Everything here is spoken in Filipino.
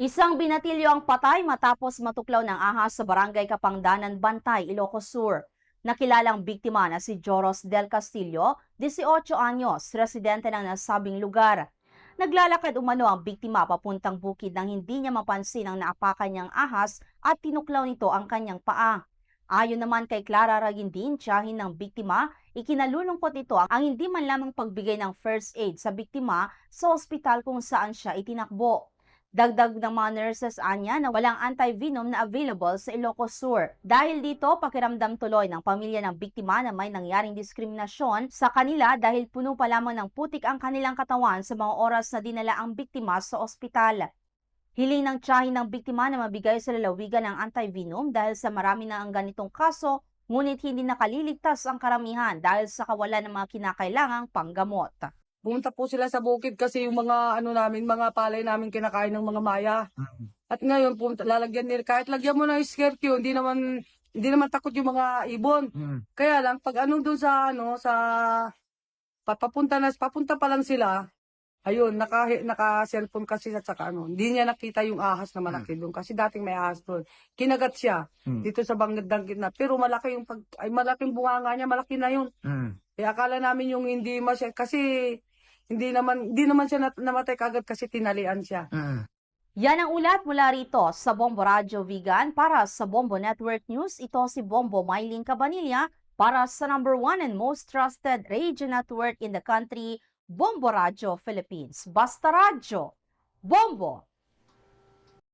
Isang binatilyo ang patay matapos matuklaw ng ahas sa barangay Kapangdanan, Bantay, Ilocos Sur. Nakilalang biktima na si Joros Del Castillo, 18 anyos, residente ng nasabing lugar. Naglalakad umano ang biktima papuntang bukid nang hindi niya mapansin ang naapakan niyang ahas at tinuklaw nito ang kanyang paa. Ayon naman kay Clara Ragindin, tiyahin ng biktima, ikinalulungkot ito ang hindi man lamang pagbigay ng first aid sa biktima sa ospital kung saan siya itinakbo. Dagdag ng mga nurses anya na walang anti-venom na available sa Ilocos Sur. Dahil dito, pakiramdam tuloy ng pamilya ng biktima na may nangyaring diskriminasyon sa kanila dahil puno pa lamang ng putik ang kanilang katawan sa mga oras na dinala ang biktima sa ospital. Hiling ng tiyahin ng biktima na mabigay sa lalawigan ng anti-venom dahil sa marami na ang ganitong kaso, ngunit hindi nakaliligtas ang karamihan dahil sa kawalan ng mga kinakailangang panggamot. Pumunta po sila sa bukid kasi yung mga ano namin, mga palay namin kinakain ng mga maya. At ngayon pumunta, lalagyan nila kahit lagyan mo ng skirt yun, hindi naman hindi naman takot yung mga ibon. Kaya lang pag ano doon sa ano sa papunta na papunta pa lang sila, ayun, naka naka cellphone kasi at saka ano, hindi niya nakita yung ahas na malaki doon kasi dating may ahas doon. Kinagat siya Mm. dito sa bangdang gitna. Pero malaki yung pag ay malaking bunganga niya, malaki na yun. Mm. Eh, akala namin yung hindi masya, kasi hindi naman, hindi naman siya nat- namatay kagad kasi tinalian siya. Mm. Yan ang ulat mula rito sa Bombo Radio Vegan para sa Bombo Network News. Ito si Bombo Mylene Cabanilla para sa number one and most trusted radio network in the country, Bombo Radio Philippines. Basta Radio, Bombo